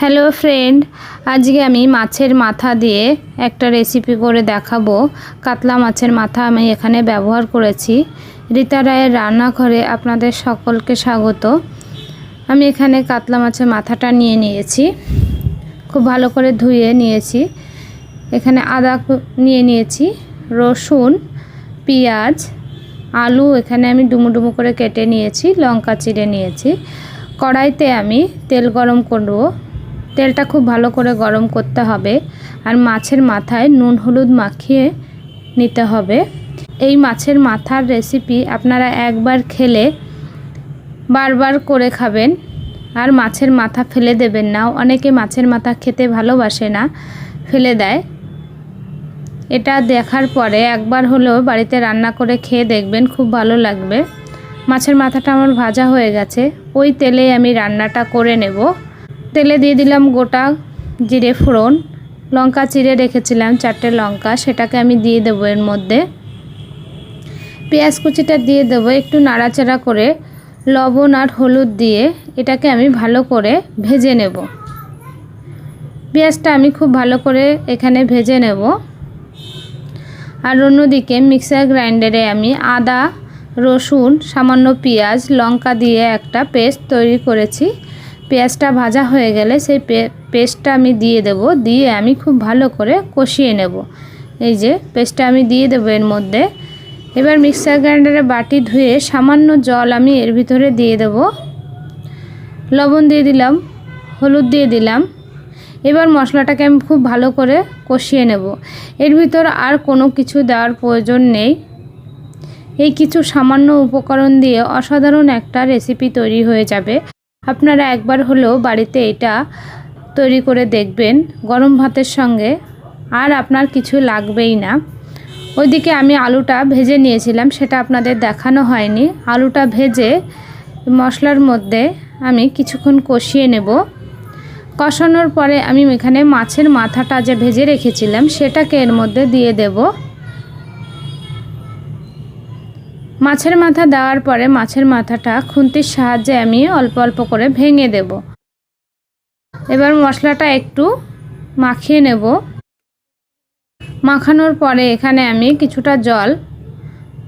Hello friend আজকে আমি মাছের মাথা দিয়ে একটা রেসিপি করে দেখাবো। কাতলা মাছের মাথা আমি এখানে ব্যবহার করেছি। রীতা রায়ের রান্নাঘরে আপনাদের সকলকে স্বাগত। আমি এখানে কাতলা মাছের মাথাটা নিয়ে নিয়েছি। খুব ভালো করে ধুয়ে নিয়েছি। এখানে আদা নিয়ে নিয়েছি, রসুন, পেঁয়াজ, আলু এখানে আমি ডুমো ডুমো করে কেটে নিয়েছি, লঙ্কা চিড়ে নিয়েছি। কড়াইতে আমি তেল গরম করব। তেলটা খুব ভালো করে গরম করতে হবে আর মাছের মাথায় নুন হলুদ মাখিয়ে নিতে হবে। এই মাছের মাথার রেসিপি আপনারা একবার খেলে বারবার করে খাবেন আর মাছের মাথা ফেলে দেবেন না। অনেকে মাছের মাথা খেতে ভালোবাসে না, ফেলে দেয়। এটা দেখার পরে একবার হলেও বাড়িতে রান্না করে খেয়ে দেখবেন, খুব ভালো লাগবে। মাছের মাথাটা আমার ভাজা হয়ে গেছে, ওই তেলে আমি রান্নাটা করে নেব। তেলে দিয়ে দিলাম গোটা জিরে ফোড়ন। লঙ্কা চিড়ে রেখেছিলাম, চারটে লঙ্কা, সেটাকে আমি দিয়ে দেবো এর মধ্যে। পেঁয়াজ কুচিটা দিয়ে দেবো, একটু নাড়াচাড়া করে লবণ আর হলুদ দিয়ে এটাকে আমি ভালো করে ভেজে নেব। পেঁয়াজটা আমি খুব ভালো করে এখানে ভেজে নেব। আর অন্যদিকে মিক্সার গ্রাইন্ডারে আমি আদা, রসুন, সামান্য পেঁয়াজ, লঙ্কা দিয়ে একটা পেস্ট তৈরি করেছি। পেঁয়াজটা ভাজা হয়ে গেলে সেই পেস্টটা আমি দিয়ে দেব। দিয়ে আমি খুব ভালো করে কষিয়ে নেব। এই যে পেস্টটা আমি দিয়ে দেবো এর মধ্যে। এবার মিক্সার গ্রাইন্ডারে বাটি ধুয়ে সামান্য জল আমি এর ভিতরে দিয়ে দেব। লবণ দিয়ে দিলাম, হলুদ দিয়ে দিলাম। এবার মশলাটাকে আমি খুব ভালো করে কষিয়ে নেব। এর ভিতর আর কোনো কিছু দেওয়ার প্রয়োজন নেই। এই কিছু সামান্য উপকরণ দিয়ে অসাধারণ একটা রেসিপি তৈরি হয়ে যাবে। আপনারা একবার হলেও বাড়িতে এটা তৈরি করে দেখবেন গরম ভাতের সঙ্গে। আর আপনার কিছু লাগবেই না। ওইদিকে আমি আলুটা ভেজে নিয়েছিলাম, সেটা আপনাদের দেখানো হয়নি। আলুটা ভেজে মশলার মধ্যে আমি কিছুক্ষণ কষিয়ে নেব। কষানোর পরে আমি এখানে মাছের মাথাটা যে ভেজে রেখেছিলাম, সেটাকে এর মধ্যে দিয়ে দেব। মাছের মাথা দেওয়ার পরে মাছের মাথাটা খুন্তির সাহায্যে আমি অল্প অল্প করে ভেঙে দেব। এবার মশলাটা একটু মাখিয়ে নেব। মাখানোর পরে এখানে আমি কিছুটা জল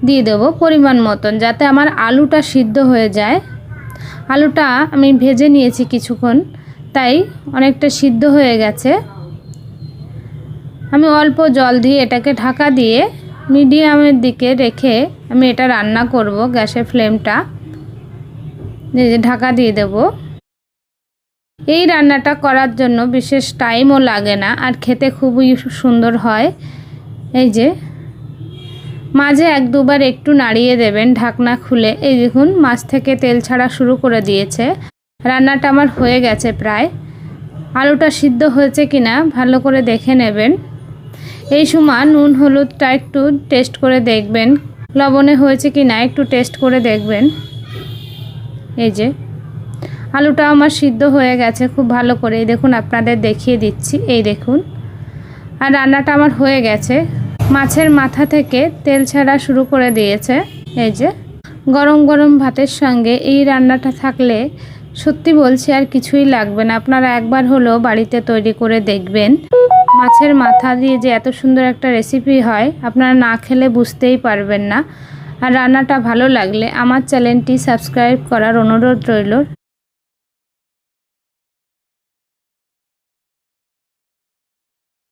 দিয়ে দেব পরিমাণ মতন, যাতে আমার আলুটা সিদ্ধ হয়ে যায়। আলুটা আমি ভেজে নিয়েছি কিছুক্ষণ, তাই অনেকটা সিদ্ধ হয়ে গেছে। আমি অল্প জল দিয়ে এটাকে ঢাকা দিয়ে মিডিয়ামের দিকে রেখে আমি এটা রান্না করব গ্যাসের ফ্লেমটা। ঢাকা দিয়ে দেব। এই রান্নাটা করার জন্য বিশেষ টাইমও লাগে না আর খেতে খুবই সুন্দর হয়। এই যে মাঝে এক দুবার একটু নাড়িয়ে দেবেন ঢাকনা খুলে। এই দেখুন, মাছ থেকে তেল ছাড়া শুরু করে দিয়েছে। রান্নাটা আমার হয়ে গেছে প্রায়। আলুটা সিদ্ধ হয়েছে কিনা ভালো করে দেখে নেবেন। এই সময় নুন, হলুদটা একটু টেস্ট করে দেখবেন। লবণে হয়েছে কি না একটু টেস্ট করে দেখবেন। এই যে, আলুটা আমার সিদ্ধ হয়ে গেছে, খুব ভালো করে। দেখুন, আপনাদের দেখিয়ে দিচ্ছি। এই দেখুন, আর রান্নাটা আমার হয়ে গেছে। মাছের মাথা থেকে তেল ছাড়া শুরু করে দিয়েছে। এই যে, গরম গরম ভাতের সঙ্গে এই রান্নাটা থাকলে সত্যি বলছি, আর কিছুই লাগবে না। আপনারা একবার হলো বাড়িতে তৈরি করে দেখবেন। মাছের মাথা দিয়ে যে এত সুন্দর একটা রেসিপি হয়, আপনারা না খেলে বুঝতেই পারবেন না। আর রান্নাটা ভালো লাগলে আমার চ্যানেলটি সাবস্ক্রাইব করার অনুরোধ রইল।